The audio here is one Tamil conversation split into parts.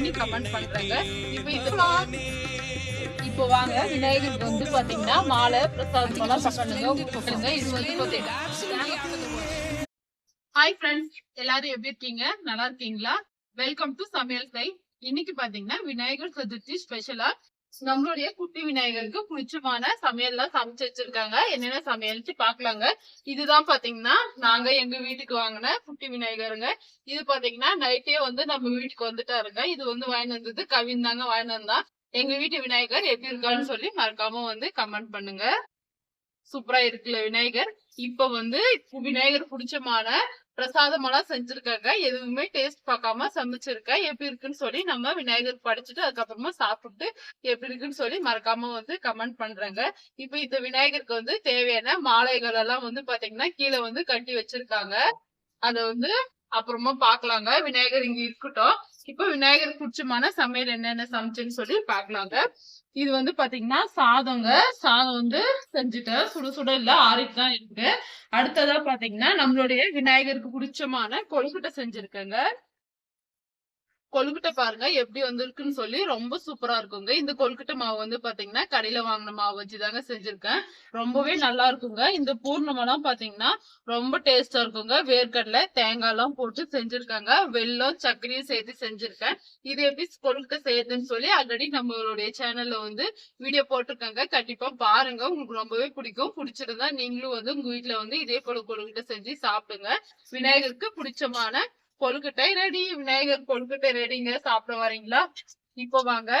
எப்படின்னு கமெண்ட் பண்றாங்க. இப்போ இது இப்போ வாங்க விநாயகருக்கு வந்து பாத்தீங்கன்னா மாலை பிரசாதம் எல்லாம் பண்ணுங்க. இது வந்து பாத்தீங்கன்னா ஹாய் ஃப்ரெண்ட்ஸ் எல்லாரும் எப்படி இருக்கீங்க? நல்லா இருக்கீங்களா? வெல்கம் டு சமையல் சை. இன்னைக்கு பாத்தீங்கன்னா விநாயகர் சதுர்த்தி ஸ்பெஷலா நம்மளுடைய குட்டி விநாயகருக்கு பிடிச்சமான சமையல்லாம் சமைச்சு வச்சிருக்காங்க. என்னென்ன சமையல்ட்டு பாக்கலாங்க இதுதான் பாத்தீங்கன்னா நாங்க எங்க வீட்டுக்கு வாங்கின குட்டி விநாயகருங்க. இது பாத்தீங்கன்னா நைட்டே வந்து நம்ம வீட்டுக்கு வந்துட்டாருங்க. இது வந்து வாங்கிட்டு வந்தது கவின் தாங்க வாங்கிட்டு வந்தா. எங்க வீட்டு விநாயகர் எப்படி இருக்கான்னு சொல்லி மறக்காம வந்து கமெண்ட் பண்ணுங்க. சூப்பரா இருக்குல்ல விநாயகர். இப்ப வந்து விநாயகர் பிடிச்சமான பிரசாதம் எல்லாம் செஞ்சிருக்காங்க. எதுவுமே டேஸ்ட் பார்க்காம சமைச்சிருக்கேன் எப்படி இருக்குன்னு சொல்லி நம்ம விநாயகர் படிச்சுட்டு அதுக்கப்புறமா சாப்பிட்டு எப்படி இருக்குன்னு சொல்லி மறக்காம வந்து கமெண்ட் பண்றாங்க. இப்ப இந்த விநாயகருக்கு வந்து தேவையான மாலைகள் எல்லாம் வந்து பாத்தீங்கன்னா கீழே வந்து கட்டி வச்சிருக்காங்க. அத வந்து அப்புறமா பாக்கலாங்க விநாயகர் இங்க இருக்கட்டும். இப்ப விநாயகர் பிடிச்சமான சமையல் என்னென்ன சமைச்சுன்னு சொல்லி பாக்கலாங்க இது வந்து பாத்தீங்கன்னா சாதங்க. சாதம் வந்து செஞ்சுட்டேன் சுட சுட இல்ல ஆறிட்டு தான் இருக்கு. அடுத்ததா பாத்தீங்கன்னா நம்மளுடைய விநாயகருக்கு பிடிச்சமான கொழுக்கட்டை செஞ்சிருக்கேங்க. கொழுக்கட்டை பாருங்க எப்படி வந்திருக்குன்னு சொல்லி ரொம்ப சூப்பரா இருக்குங்க. இந்த கொழுக்கட்டை மாவு வந்து பாத்தீங்கன்னா கடையில வாங்கின மாவு வச்சுதாங்க செஞ்சிருக்கேன். ரொம்பவே நல்லா இருக்குங்க. இந்த பூர்ணமெல்லாம் பாத்தீங்கன்னா ரொம்ப டேஸ்டா இருக்குங்க. வேர்க்கடலை தேங்காய் எல்லாம் போட்டு செஞ்சிருக்காங்க. வெள்ளம் சர்க்கரையும் சேர்த்து செஞ்சிருக்கேன். இது எப்படி கொழுக்கட்டை செய்யறதுன்னு சொல்லி ஆல்ரெடி நம்மளுடைய சேனல்ல வந்து வீடியோ போட்டிருக்காங்க. கண்டிப்பா பாருங்க. உங்களுக்கு ரொம்பவே பிடிக்கும். பிடிச்சிருந்தா நீங்களும் வந்து உங்க வீட்டுல வந்து இதே போல கொழுக்கட்டை செஞ்சு சாப்பிடுங்க. விநாயகருக்கு பிடிச்சமான கொழுக்கட்டை ரெடி விநாயகர் கொழுக்கட்டை ரெடிங்க சாப்பிட வரீங்களா? இப்போ வாங்க.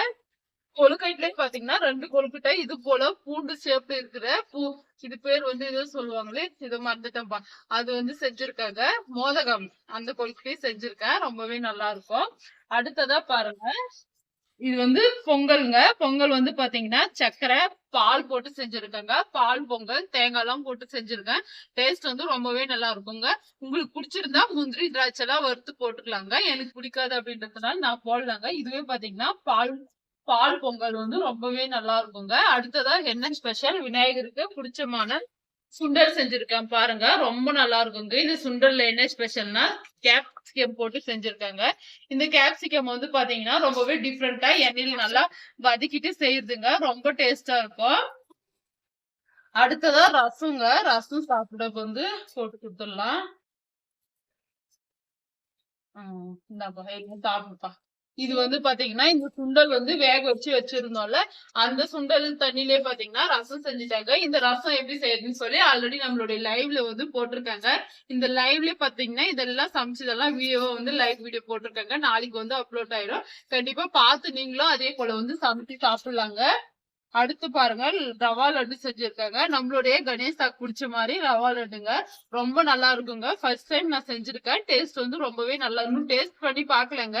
கொழுக்கட்டையிலே பாத்தீங்கன்னா ரெண்டு கொழுக்கட்டை. இது போல பூண்டு ஷேப்ல இருக்கிற பூ. இது பேர் வந்து ஏதோ சொல்லுவாங்களே இது மறந்துட்டேன்பா. அது வந்து செஞ்சிருக்காங்க. மோதகம். அந்த கொழுக்கட்டையும் செஞ்சிருக்கேன். ரொம்பவே நல்லா இருக்கும். அடுத்ததா பாருங்க. இது வந்து பொங்கல்ங்க. பொங்கல் வந்து பாத்தீங்கன்னா சக்கரை பால் போட்டு செஞ்சிருக்கேங்க. பால் பொங்கல் தேங்காய் எல்லாம் போட்டு செஞ்சிருக்கேன். டேஸ்ட் வந்து ரொம்பவே நல்லா இருக்குங்க உங்களுக்கு பிடிச்சிருந்தா முந்திரி திராட்சை எல்லாம் வறுத்து போட்டுக்கலாங்க. எனக்கு பிடிக்காது அப்படின்றதுனால நான் போடலாங்க. இதுவே பாத்தீங்கன்னா பால் பால் பொங்கல் வந்து ரொம்பவே நல்லா இருக்குங்க அடுத்ததா என்ன ஸ்பெஷல் விநாயகருக்கு பிடிச்சமான சுண்டல் செஞ்சிருக்கேன் பாருங்க. ரொம்ப நல்லா இருக்குங்க இந்த சுண்டல்ல என்ன ஸ்பெஷல்னா கேப்சிகம் போட்டு செஞ்சிருக்காங்க. இந்த கேப்சிகம் வந்து பாத்தீங்கன்னா ரொம்பவே டிஃப்ரெண்டா எண்ணெயில நல்லா வதக்கிட்டு செய்யறதுங்க ரொம்ப டேஸ்டா இருக்கும். அடுத்ததா ரசங்க. ரசம் சாப்பிட வந்து போட்டு கொடுத்துடலாம். உம் சாப்பிடுப்பா. இது வந்து பாத்தீங்கன்னா இந்த சுண்டல் வந்து வேக வச்சு வச்சிருந்தோம்ல அந்த சுண்டல் தண்ணிலே பாத்தீங்கன்னா ரசம் செஞ்சுட்டாங்க. இந்த ரசம் எப்படி செய்யறதுன்னு சொல்லி ஆல்ரெடி நம்மளுடைய லைவ்ல வந்து போட்டிருக்காங்க. இந்த லைவ்ல பாத்தீங்கன்னா இதெல்லாம் சமைச்சதெல்லாம் வீடியோ வந்து லைவ் வீடியோ போட்டிருக்காங்க. நாளைக்கு வந்து அப்லோட் ஆயிடும் கண்டிப்பா பார்த்து நீங்களும் அதே போல வந்து சமைச்சு சாப்பிடலாங்க. அடுத்து பாருங்க ரவா லட்டு செஞ்சிருக்காங்க. நம்மளுடைய கணேஷா குடிச்ச மாதிரி ரவா லட்டுங்க. ரொம்ப நல்லா இருக்குங்க. ஃபர்ஸ்ட் டைம் நான் செஞ்சிருக்கேன். டேஸ்ட் வந்து ரொம்பவே நல்லா இருக்கும். டேஸ்ட் பண்ணி பாக்கலங்க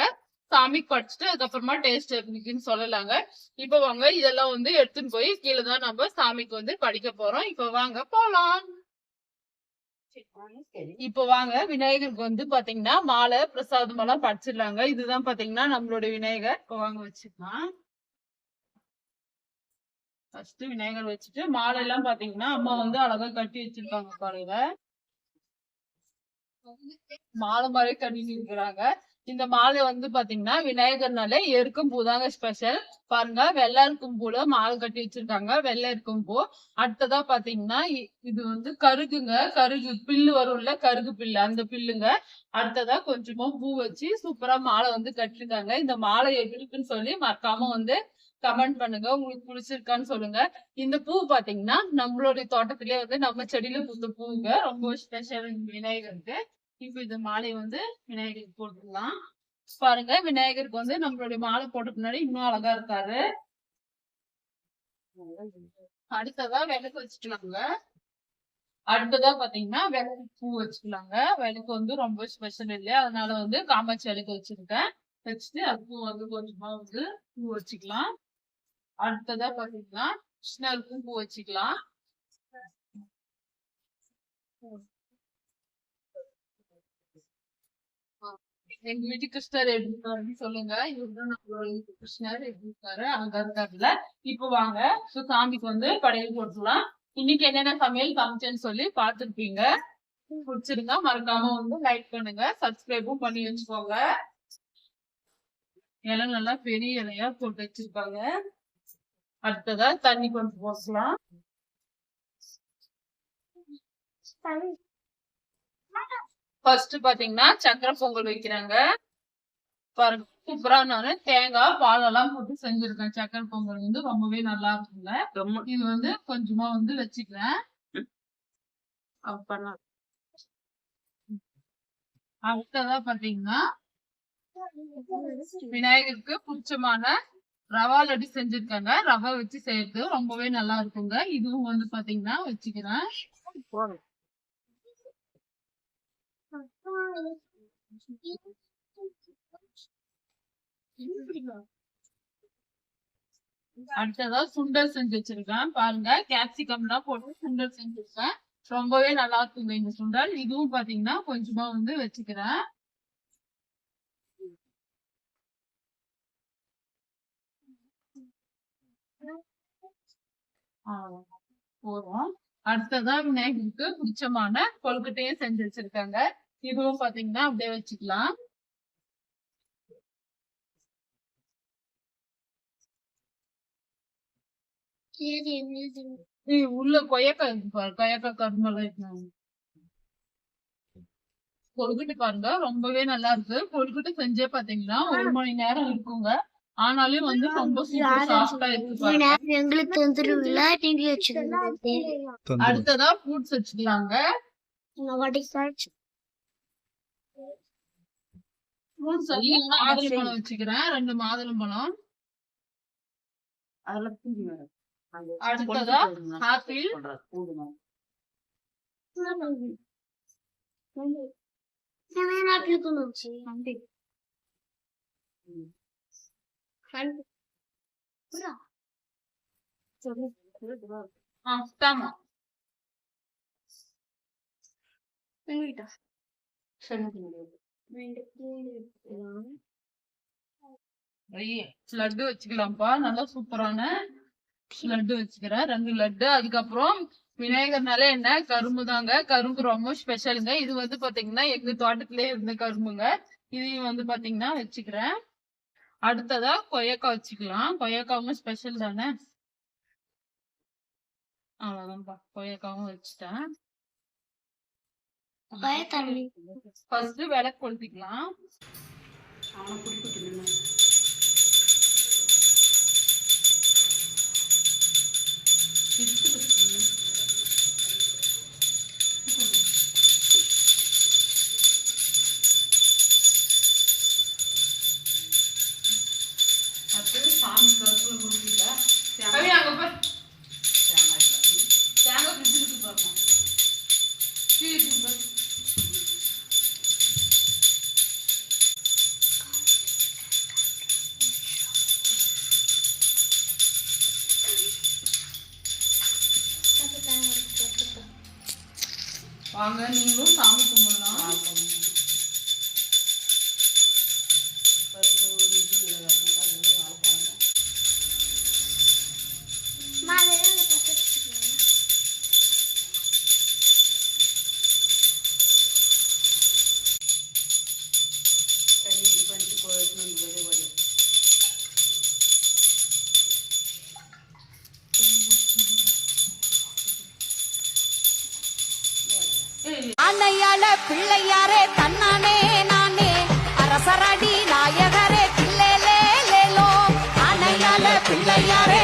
சாமிக்கு படிச்சுட்டு அதுக்கப்புறமா டேஸ்ட் இருக்குன்னு சொல்லலாங்க. இப்ப வாங்க இதெல்லாம் வந்து எடுத்துன்னு போய் கீழே தான் நம்ம சாமிக்கு வந்து படிக்க போறோம். இப்ப வாங்க போலாம். இப்ப வாங்க விநாயகருக்கு வந்து பாத்தீங்கன்னா மாலை பிரசாதம் எல்லாம் படிச்சிடலாங்க. இதுதான் பாத்தீங்கன்னா நம்மளோட விநாயகர். இப்ப வாங்க வச்சுக்கலாம். ஃபர்ஸ்ட் விநாயகர் வச்சுட்டு மாலை எல்லாம் பாத்தீங்கன்னா அம்மா வந்து அழகா கட்டி வச்சிருக்காங்க காலையில மாலை மாதிரி கட்டிட்டு இருக்கிறாங்க. இந்த மாலை வந்து பாத்தீங்கன்னா விநாயகர்னாலே எருக்கும் பூ தாங்க ஸ்பெஷல் பாருங்க வெள்ளை இருக்கும் பூல மாலை கட்டி வச்சிருக்காங்க. வெள்ளை இருக்கும் பூ. அடுத்ததா பாத்தீங்கன்னா இ- இது வந்து கருகுங்க. கருகு பில்லு வரும்ல கருகு பில்லு. அந்த பில்லுங்க. அடுத்ததா கொஞ்சமா பூ வச்சு சூப்பரா மாலை வந்து கட்டிருக்காங்க. இந்த மாலை எப்படி இருக்குன்னு சொல்லி மறக்காம வந்து கமெண்ட் பண்ணுங்க. உங்களுக்கு பிடிச்சிருக்கான்னு சொல்லுங்க. இந்த பூ பாத்தீங்கன்னா நம்மளுடைய தோட்டத்திலேயே வந்து நம்ம செடியில பூத்த பூவுங்க ரொம்ப ஸ்பெஷல் விநாயகருக்கு இப்ப இந்த மாலை வந்து விநாயகருக்கு போட்டுக்கலாம் பாருங்க விநாயகருக்கு வந்து நம்மளுடைய மாலை போட்ட பின்னாடி இன்னும் அழகா இருக்காரு. அடுத்ததா விளக்கு வச்சுக்கலாங்க. அடுத்ததா பாத்தீங்கன்னா விளக்கு பூ வச்சுக்கலாங்க. விளக்கு வந்து ரொம்ப ஸ்பெஷல் இல்லையா? அதனால வந்து காமாட்சி விளக்கு வச்சிருக்கேன். வச்சுட்டு அது பூ வந்து கொஞ்சமா வந்து பூ வச்சுக்கலாம். அடுத்ததா பாத்தீங்கன்னா கிருஷ்ணருக்கும் பூ வச்சுக்கலாம். எங்க வீட்டு கிருஷ்ணர் எப்படி இருக்காருன்னு சொல்லுங்க. இவருதான் நம்மளோட கிருஷ்ணர் எப்படி இருக்காரு அங்க இருக்காருல்ல இப்ப வாங்க. சாமிக்கு வந்து படையல் போட்டுலாம் இன்னைக்கு என்னென்ன சமையல் காமிச்சேன்னு சொல்லி பாத்துருப்பீங்க பிடிச்சிருந்தா மறக்காம வந்து லைக் பண்ணுங்க. சப்ஸ்கிரைபும் பண்ணி வச்சுக்கோங்க. இலை நல்லா பெரிய இலையா போட்டு வச்சிருப்பாங்க. அடுத்ததா தண்ணி கொஞ்சம் போசலாம். ஃபர்ஸ்ட் பாத்தீங்கன்னா சக்கரை பொங்கல் வைக்கிறாங்க. பாருங்க சூப்பரா நானு தேங்காய் பாலெல்லாம் போட்டு செஞ்சிருக்கேன். சக்கரை பொங்கல் வந்து ரொம்பவே நல்லா இருக்குங்க ரொம்ப. இது வந்து கொஞ்சமா வந்து வச்சுக்கிறேன். அடுத்ததா பாத்தீங்கன்னா விநாயகருக்கு பிடிச்சமான ரவா லட்டு செஞ்சிருக்காங்க. ரவை வச்சு செய்யறது ரொம்பவே நல்லா இருக்குங்க. இதுவும் வந்து பாத்தீங்கன்னா வச்சுக்கிறேன். அடுத்ததா சுண்டல் செஞ்சு வச்சிருக்கேன். பாருங்க கேப்சிகம் எல்லாம் போட்டு சுண்டல் செஞ்சிருக்கேன் ரொம்பவே நல்லா இருக்குங்க இந்த சுண்டல். இதுவும் பாத்தீங்கன்னா கொஞ்சமா வந்து வச்சுக்கிறேன். போதும். அடுத்ததா விநாயகருக்கு பிடிச்சமான கொழுக்கட்டையும் செஞ்சு வச்சிருக்காங்க. இதுவும் பாத்தீங்கன்னா அப்படியே வச்சுக்கலாம். உள்ள கொய்யாக்காய் இருக்கு பாரு. கொய்யாக்காய் கரும்பெல்லாம் இருக்கு. கொழுக்கட்டை பாருங்க. ரொம்பவே நல்லா இருக்கு. கொழுக்கட்டை செஞ்சே பாத்தீங்கன்னா ஒரு மணி நேரம் இருக்குங்க. ஆனாலும் வந்து ரொம்ப சூப்பர் சாஃப்டா இருக்கு பாருங்க. எங்களுக்கு தந்துருவீங்களா நீங்க வச்சுக்கோங்க அடுத்ததா ஃப்ரூட்ஸ் வச்சுக்கலாங்க. மாதுளம்பழம் வச்சுக்கிறேன் ரெண்டு மாதுளம்பழம் அடுத்ததா கொண்டு ஆப்பிள். லட்டு வச்சுக்கலாம்ப்பா. நல்லா சூப்பரான லட்டு வச்சுக்கிறேன் ரெண்டு லட்டு. அதுக்கப்புறம் விநாயகர்னால என்ன? கரும்பு தாங்க. கரும்பு ரொம்ப ஸ்பெஷலுங்க இது வந்து பாத்தீங்கன்னா எங்க தோட்டத்திலே இருந்த கரும்புங்க. இதையும் வந்து பாத்தீங்கன்னா வச்சுக்கிறேன். அடுத்ததா கொய்யாக்காய் வச்சுக்கலாம். கொய்யாக்காவும் ஸ்பெஷல் தானே? அவ்வளவுதான்ப்பா. கொய்யாக்காவும் வச்சுட்டேன். ஃபர்ஸ்ட் விளக்கு கொளுத்திக்கலாம். அவனை குடிக்கிட்டு வாங்க நீங்களும் பிள்ளையாரே தன்னானே நானே. அரசரடி நாயகரே பிள்ளையாரே